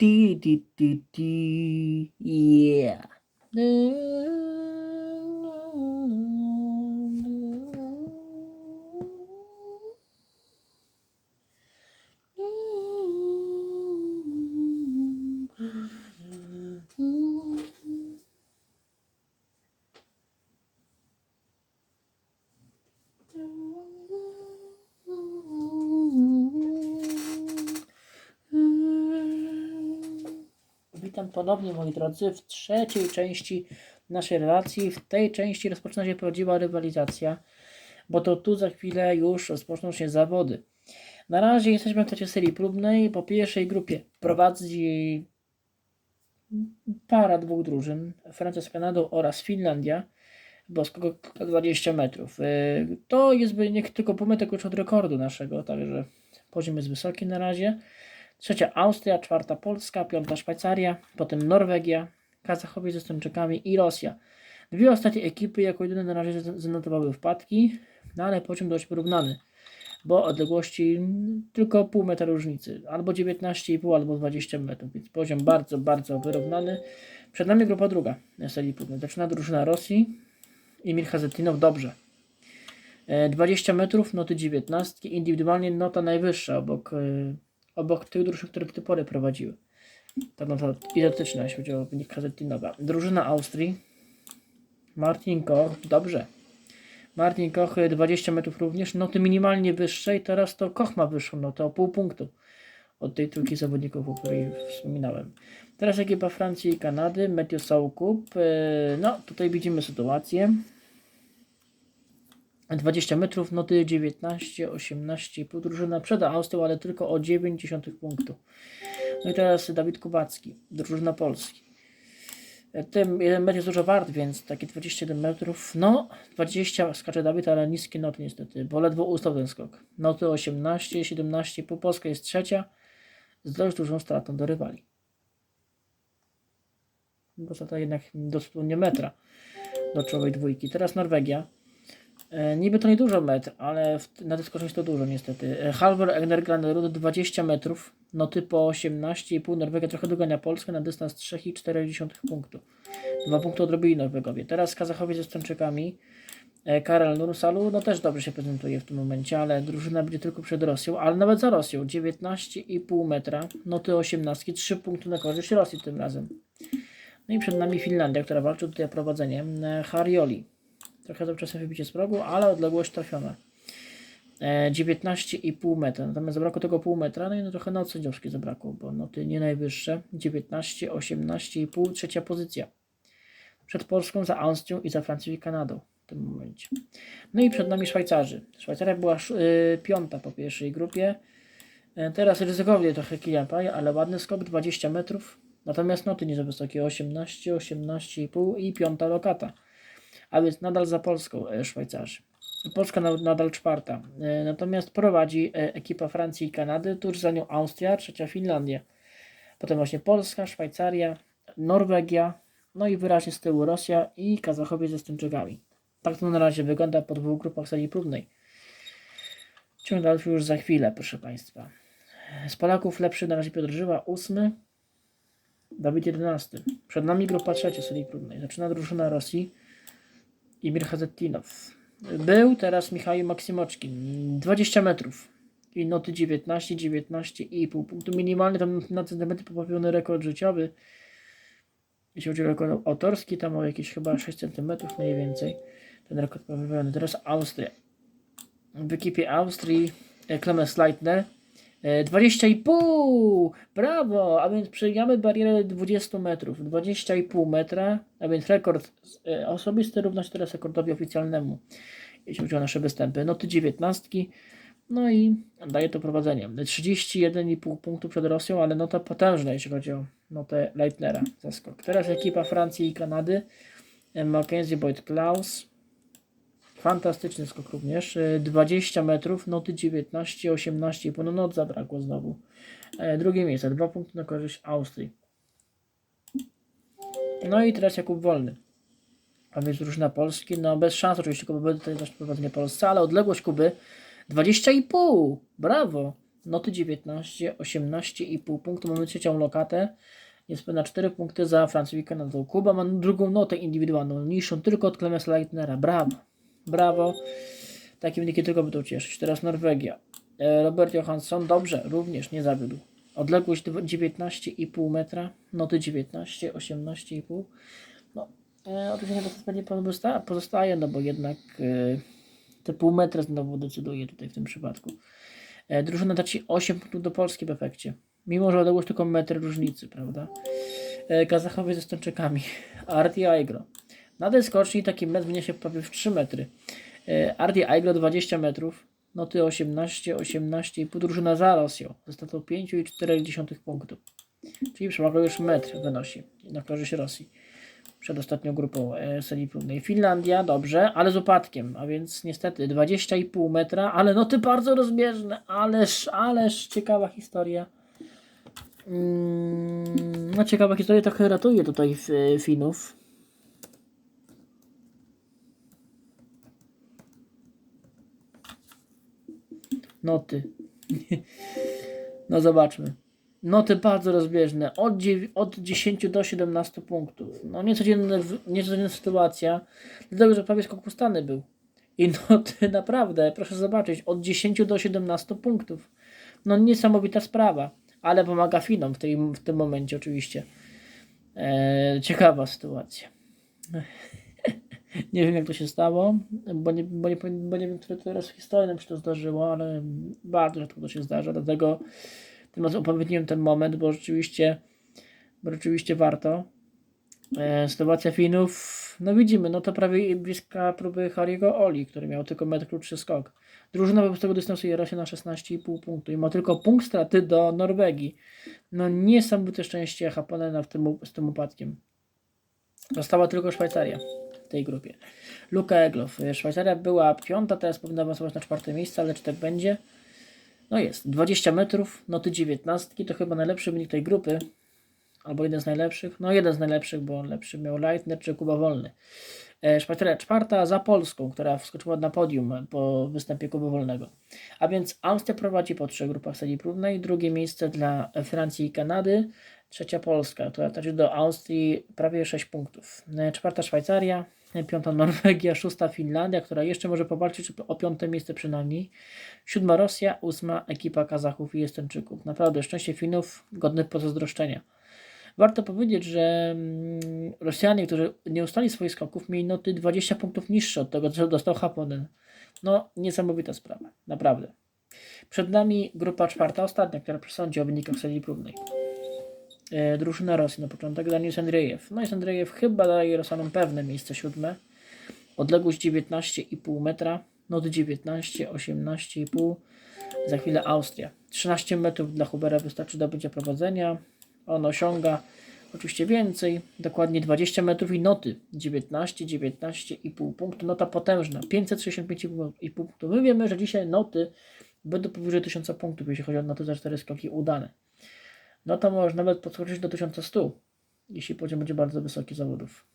Dee dee dee dee. Yeah. Mm. Witam ponownie moi drodzy w trzeciej części naszej relacji. W tej części rozpoczyna się prawdziwa rywalizacja, bo to tu za chwilę już rozpoczną się zawody. Na razie jesteśmy w trakcie serii próbnej. Po pierwszej grupie prowadzi para dwóch drużyn, Francja z Kanadą oraz Finlandia, bo skok 20 metrów. Yy, To jest wynik tylko metra klucz od rekordu naszego, także poziom jest wysoki na razie. Trzecia Austria, czwarta Polska, piąta Szwajcaria, potem Norwegia, Kazachowie ze Estończykami i Rosja. Dwie ostatnie ekipy jako jedyne na razie zan- zanotowały wpadki, no ale poziom dość porównany, bo odległości tylko pół metra różnicy, albo 19,5, albo 20 metrów, więc poziom bardzo, bardzo wyrównany. Przed nami grupa druga serii próbnej. Zaczyna drużyna Rosji, Emil Hazetinow, dobrze. E, 20 metrów, noty 19, indywidualnie nota najwyższa obok, e, obok tych drużyn, które do tej pory prowadziły. Ta nota identyczna, jeśli chodzi o wynik Hazetinowa. Drużyna Austrii, Martin Koch, dobrze. Martin Koch e, 20 metrów również, noty minimalnie wyższe i teraz to Koch ma wyższą notę o pół punktu od tej trójki zawodników, o której wspominałem. Teraz ekipa Francji i Kanady, Meteo Soukup. E, No, tutaj widzimy sytuację. 20 metrów, noty 19, 18, pół drużyna przed Austrią, ale tylko o 9 punktu. No i teraz Dawid Kubacki, drużyna Polski. Ten jeden metr jest dużo wart, więc takie 21 metrów, no 20 skacze Dawid, ale niskie noty niestety, bo ledwo ustał ten skok. Noty 18, 17, pół Polska jest trzecia, z dość dużą stratą do rywali. Bo to jednak dosłownie metra do czołowej dwójki. Teraz Norwegia. E, niby to nie dużo metr, ale w, na dyskocznie jest to dużo niestety. E, Halvor Egner Granerud 20 metrów, noty po 18,5. Norwegia trochę dogania Polskę na dystans 3,4 punktu. Dwa punkty odrobili Norwegowie. Teraz Kazachowie ze Stończykami. E, Karel Nursalu no też dobrze się prezentuje w tym momencie, ale drużyna będzie tylko przed Rosją, ale nawet za Rosją 19,5 metra, noty 18, 3 punkty na korzyść Rosji tym razem. No i przed nami Finlandia, która walczy tutaj o prowadzenie. Harioli. Trochę za czasem wybicie z progu, ale odległość trafiona. E, 19,5 metra. Natomiast zabrakło tego pół metra, no i no trochę noc sędziowskiej zabrakło, bo noty nie najwyższe. 19, 18,5, trzecia pozycja. Przed Polską, za Austrią i za Francją i Kanadą w tym momencie. No i przed nami Szwajcarzy. Szwajcaria była y, piąta po pierwszej grupie. E, teraz ryzykownie trochę Kilian ale ładny skok, 20 metrów. Natomiast noty nie za wysokie, 18, 18,5 i piąta lokata. A więc nadal za Polską e, Szwajcarzy. Polska na, nadal czwarta. E, natomiast prowadzi e, ekipa Francji i Kanady, tuż za nią Austria, trzecia Finlandia. Potem właśnie Polska, Szwajcaria, Norwegia, no i wyraźnie z tyłu Rosja i Kazachowie ze Stończykami. Tak to na razie wygląda po dwóch grupach serii próbnej. Ciąg dalszy już za chwilę, proszę Państwa. Z Polaków lepszy na razie Piotr Żyła, ósmy. Dawid 11. Przed nami grupa trzecia serii próbnej. Zaczyna drużyna Rosji. Imir Hazettinow. Był teraz Michał Maksymoczkin. 20 metrów. I noty 19, 19 i pół punktu minimalny. Tam na centymetry poprawiony rekord życiowy. Jeśli chodzi o rekord autorski, tam o jakieś chyba 6 cm mniej więcej. Ten rekord poprawiony. Teraz Austria. W ekipie Austrii Clemens Leitner. E, 20,5! Brawo! A więc przejdziemy barierę 20 metrów. 20,5 metra, a więc rekord e, osobisty równa się teraz rekordowi oficjalnemu, jeśli chodzi o nasze występy. Noty 19. No i daje to prowadzenie. 31,5 punktu przed Rosją, ale nota potężna, jeśli chodzi o notę Leitnera za skok. Teraz ekipa Francji i Kanady. E, Mackenzie Boyd Klaus. Fantastyczny skok również. E, 20 metrów, noty 19, 18, no not zabrakło znowu. E, Drugie miejsce, dwa punkty na korzyść Austrii. No i teraz Jakub Wolny. A więc drużyna Polski, no bez szans oczywiście, Kuba tutaj też prowadzenie Polsce, ale odległość Kuby 20,5. Brawo! noty 19, 18,5 punktu. Mamy trzecią lokatę. Jest na 4 punkty za Francją i Kanadą. Kuba ma drugą notę indywidualną, niższą tylko od Clemesa Leitnera. Brawo. Brawo. Takie wyniki tylko by to cieszyć. Teraz Norwegia. E, Robert Johansson, dobrze, również nie zawiódł. Odległość dwa- 19,5 metra, noty 19, 18,5. No, e, oczywiście to pozostaje, no bo jednak e, te pół metra znowu decyduje tutaj w tym przypadku. Drużyna traci 8 punktów do Polski w efekcie. Mimo, że odległość tylko metr różnicy, prawda? Kazachowie ze Stończykami. Arti Aigro. Na tej skoczni taki metr wyniesie prawie w 3 metry. Arti Aigro 20 metrów. Noty 18, 18,5 drużyna za Rosją. Ze statą 5,4 punktów. Czyli przewaga już metr wynosi na korzyść Rosji. Przed ostatnią grupą e, serii próbnej. Finlandia, dobrze, ale z upadkiem, a więc niestety 20,5 metra, ale noty bardzo rozbieżne. Ależ, ależ ciekawa historia. Mm, no ciekawa historia trochę ratuje tutaj e, Finów. Noty. No zobaczmy. Noty bardzo rozbieżne. Od, od 10 do 17 punktów. No niecodzienna, niecodzienna sytuacja. Dlatego, że prawie skok ustany był. I noty naprawdę, proszę zobaczyć, od 10 do 17 punktów. No niesamowita sprawa. Ale pomaga Finom w, tej, w tym momencie oczywiście. Eee, ciekawa sytuacja. Nie wiem jak to się stało, bo nie, bo nie, bo nie wiem, które to raz w historii nam się to zdarzyło, ale bardzo rzadko to się zdarza, dlatego tym razem upamiętniłem ten moment, bo rzeczywiście, bo rzeczywiście warto. E, Finów, no widzimy, no to prawie bliska próby Hariego Oli, który miał tylko metr krótszy skok. Drużyna wobec tego dystansuje Rosję na 16,5 punktu i ma tylko punkt straty do Norwegii. No niesamowite szczęście Haponena w tym, z tym upadkiem. Została tylko Szwajcaria tej grupie. Luka Eglow. Szwajcaria była piąta, teraz powinna awansować na czwarte miejsce, ale czy tak będzie? No jest. 20 metrów, noty 19. To chyba najlepszy wynik tej grupy. Albo jeden z najlepszych. No jeden z najlepszych, bo lepszy miał Leitner czy Kuba Wolny. E, Szwajcaria czwarta za Polską, która wskoczyła na podium po występie Kuby Wolnego. A więc Austria prowadzi po trzech grupach serii próbnej. Drugie miejsce dla Francji i Kanady. Trzecia Polska, która traci do Austrii prawie 6 punktów. E, Czwarta Szwajcaria, e, piąta Norwegia, szósta Finlandia, która jeszcze może powalczyć o piąte miejsce przynajmniej. Siódma Rosja, ósma ekipa Kazachów i Estończyków. Naprawdę szczęście Finów godne pozazdroszczenia. Warto powiedzieć, że mm, Rosjanie, którzy nie ustali swoich skoków, mieli noty 20 punktów niższe od tego, co dostał Haponen. No, niesamowita sprawa, naprawdę. Przed nami grupa czwarta, ostatnia, która przesądzi o wynikach serii próbnej. E, drużyna Rosji na początek, Daniel Andrzejew. No i chyba daje Rosjanom pewne miejsce siódme. Odległość 19,5 metra, noty 19, 18,5. Za chwilę Austria. 13 metrów dla Hubera wystarczy do bycia prowadzenia. On osiąga oczywiście więcej, dokładnie 20 metrów i noty 19, 19,5 punktu. Nota potężna, 565,5 punktu. My wiemy, że dzisiaj noty będą powyżej 1000 punktów, jeśli chodzi o noty za 4 skoki udane. No to może nawet podskoczyć do 1100, jeśli poziom będzie bardzo wysoki zawodów.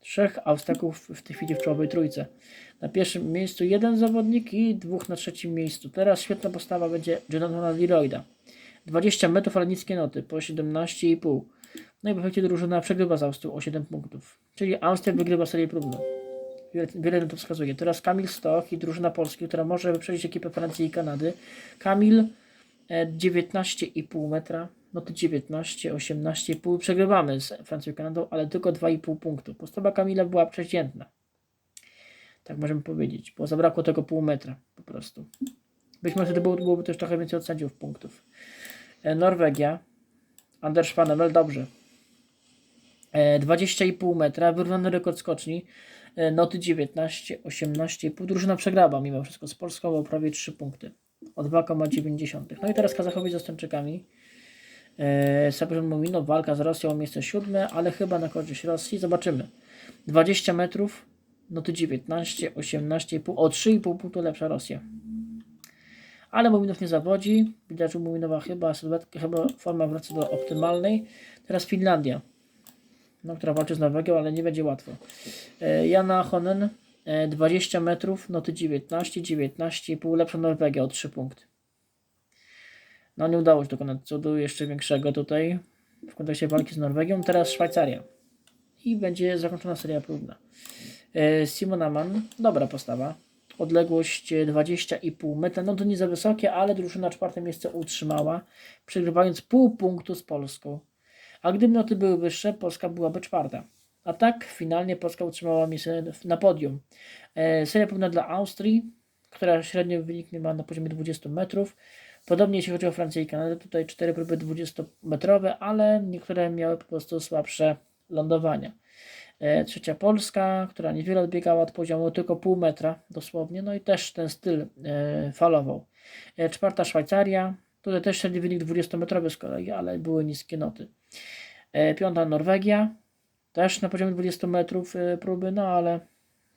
Trzech Austriaków w tej chwili w czołowej trójce. Na pierwszym miejscu jeden zawodnik i dwóch na trzecim miejscu. Teraz świetna postawa będzie Jonathana Leroyda. 20 metrów, ale niskie noty, po 17,5. No i w efekcie drużyna przegrywa z Austrią o 7 punktów. Czyli Austria wygrywa serię próbną. Wiele, wiele na to wskazuje. Teraz Kamil Stoch i drużyna Polski, która może wyprzedzić ekipę Francji i Kanady. Kamil 19,5 metra, noty 19, 18,5. Przegrywamy z Francją i Kanadą, ale tylko 2,5 punktu. Postawa Kamila była przeciętna. Tak możemy powiedzieć, bo zabrakło tego pół metra po prostu. Być może wtedy było, byłoby też trochę więcej od sędziów punktów. E, Norwegia. Anders Panemel, dobrze. E, 20,5 metra, wyrównany rekord skoczni. E, noty 19, 18,5. Drużyna przegrała mimo wszystko z Polską o prawie 3 punkty. O 2,9. No i teraz Kazachowie z Estończykami. E, Sabryn Mumino, walka z Rosją o miejsce siódme, ale chyba na korzyść Rosji. Zobaczymy. 20 metrów, noty 19, 18,5. O 3,5 punktu lepsza Rosja. Ale Muminow nie zawodzi. Widać, że Muminowa chyba, chyba forma wraca do optymalnej. Teraz Finlandia, no, która walczy z Norwegią, ale nie będzie łatwo. E, Jana Honen, 20 metrów, noty 19, 19,5, lepsza Norwegia o 3 punkty. No nie udało się dokonać cudu jeszcze większego tutaj w kontekście walki z Norwegią. Teraz Szwajcaria. I będzie zakończona seria próbna. E, Simon Amann, dobra postawa. Odległość e, 20,5 metra. No to nie za wysokie, ale drużyna czwarte miejsce utrzymała, przegrywając pół punktu z Polską. A gdyby noty były wyższe, Polska byłaby czwarta. A tak finalnie Polska utrzymała miejsce na podium. E, seria próbna dla Austrii, która średnio wynik ma na poziomie 20 metrów. Podobnie jeśli chodzi o Francję i Kanadę, tutaj cztery próby 20-metrowe, ale niektóre miały po prostu słabsze lądowania. E, Trzecia Polska, która niewiele odbiegała od poziomu, tylko pół metra dosłownie, no i też ten styl e, falował. Czwarta Szwajcaria, tutaj też średni wynik 20-metrowy z kolei, ale były niskie noty. Piąta Norwegia, też na poziomie 20 metrów e, próby, no ale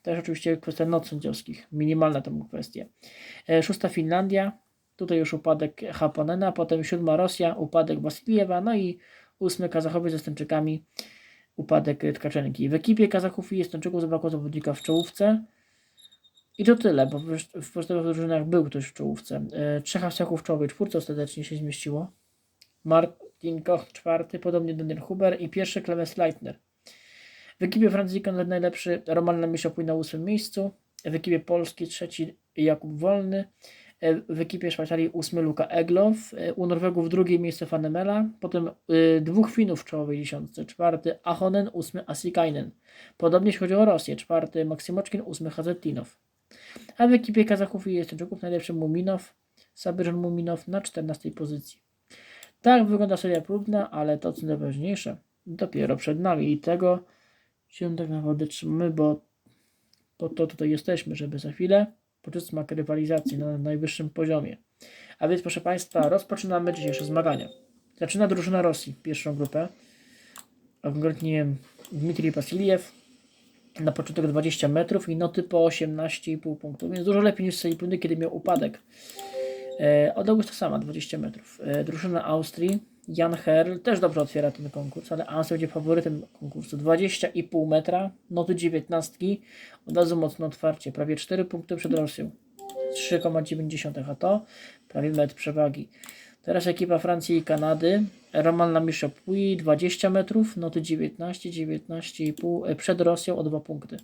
też oczywiście kwestia not sędziowskich, minimalna była kwestia. E, Szósta Finlandia, tutaj już upadek Haponena, potem siódma Rosja, upadek Wasiliewa, no i ósmy Kazachowie ze Estończykami, upadek Tkaczenki. W ekipie Kazachów i Estończyków zabrakło zawodnika w czołówce. I to tyle, bo w, w pozostałych drużynach był ktoś w czołówce. E, Trzech Asiaków w czołowej czwórce ostatecznie się zmieściło. Martin Koch czwarty, podobnie Daniel Huber i pierwszy Clemens Leitner. W ekipie Francji Konrad najlepszy Roman Namiesiopój na ósmym miejscu. W ekipie Polski trzeci Jakub Wolny. E, W ekipie Szwajcarii ósmy Luka Eglow. E, U Norwegów drugie miejsce Fanemela. Potem y, dwóch Finów w czołowej dziesiątce. Czwarty Ahonen, ósmy Asikainen. Podobnie jeśli chodzi o Rosję. Czwarty Maksymoczkin, ósmy Hazetinow. A w ekipie Kazachów i Estończyków najlepszy Muminow. Sabyrżan Muminow na 14 pozycji. Tak wygląda seria próbna, ale to co najważniejsze dopiero przed nami i tego się tak naprawdę trzymamy, bo po to tutaj jesteśmy, żeby za chwilę poczuć smak rywalizacji na najwyższym poziomie. A więc proszę Państwa, rozpoczynamy dzisiejsze zmagania. Zaczyna drużyna Rosji, pierwszą grupę, a konkretnie Dmitrij Wasiliew na początek 20 metrów i noty po 18,5 punktów, więc dużo lepiej niż Sejpuny, kiedy miał upadek. E, odległość to sama, 20 metrów. E, drużyna Austrii, Jan Herl też dobrze otwiera ten konkurs, ale Austria będzie faworytem konkursu. 20,5 metra, noty 19, od razu mocno otwarcie, prawie 4 punkty przed Rosją. 3,9, a to prawie metr przewagi. Teraz ekipa Francji i Kanady. Roman Lamiszopui 20 metrów, noty 19, 19,5 e, przed Rosją o 2 punkty.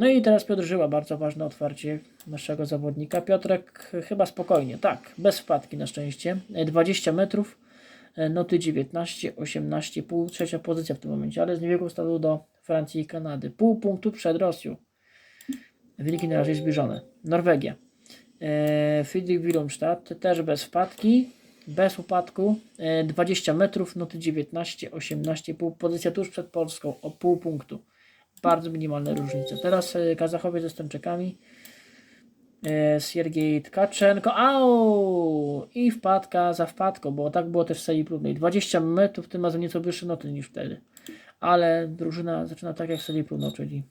No i teraz Piotr Żyła, bardzo ważne otwarcie naszego zawodnika. Piotrek chyba spokojnie, tak, bez wpadki na szczęście. E, 20 metrów, e, noty 19, 18,5, trzecia pozycja w tym momencie, ale z niewielką stawą do Francji i Kanady. Pół punktu przed Rosją. Wyniki na razie zbliżone. Norwegia. E, Friedrich Wilhelmstadt też bez wpadki, bez upadku. E, 20 metrów, noty 19, 18,5, pozycja tuż przed Polską o pół punktu. Bardzo minimalne różnice. Teraz e, Kazachowie ze Stęczykami. E, Siergiej Tkaczenko. Au! I wpadka za wpadką, bo tak było też w serii próbnej. 20 metrów, tym razem nieco wyższe noty niż wtedy. Ale drużyna zaczyna tak jak w serii próbnej, czyli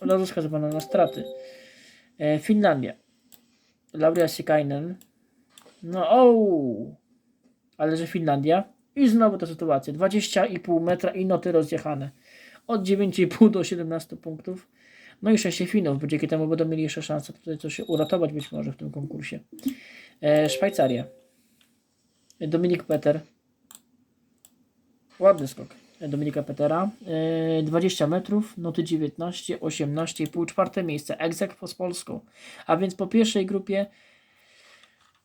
razu skazywana na straty. E, Finlandia. Lauria Sikainen. No o! Ale że Finlandia. I znowu ta sytuacja. 20,5 metra i noty rozjechane. Od 9,5 do 17 punktów. No i 6 Finów, bo dzięki temu będą mieli jeszcze szansę tutaj coś uratować być może w tym konkursie. E, Szwajcaria. Dominik Peter. Ładny skok. Dominika Petera. E, 20 metrów, noty 19, 18,5, czwarte miejsce. Egzek z Polską. A więc po pierwszej grupie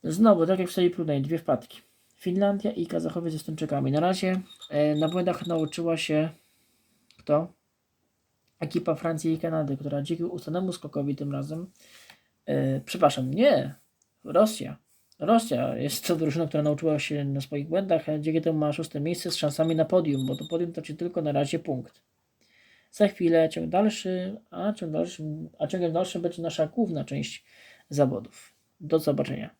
znowu, tak jak w serii próbnej, dwie wpadki. Finlandia i Kazachowie ze Estończykami. Na razie e, na błędach nauczyła się kto? Ekipa Francji i Kanady, która dzięki ustanemu skokowi tym razem, e, przepraszam, nie, Rosja. Rosja jest to drużyna, która nauczyła się na swoich błędach, dzięki temu ma szóste miejsce z szansami na podium, bo to podium to ci tylko na razie punkt. Za chwilę ciąg dalszy, a ciąg dalszy, a dalszym będzie nasza główna część zawodów. Do zobaczenia.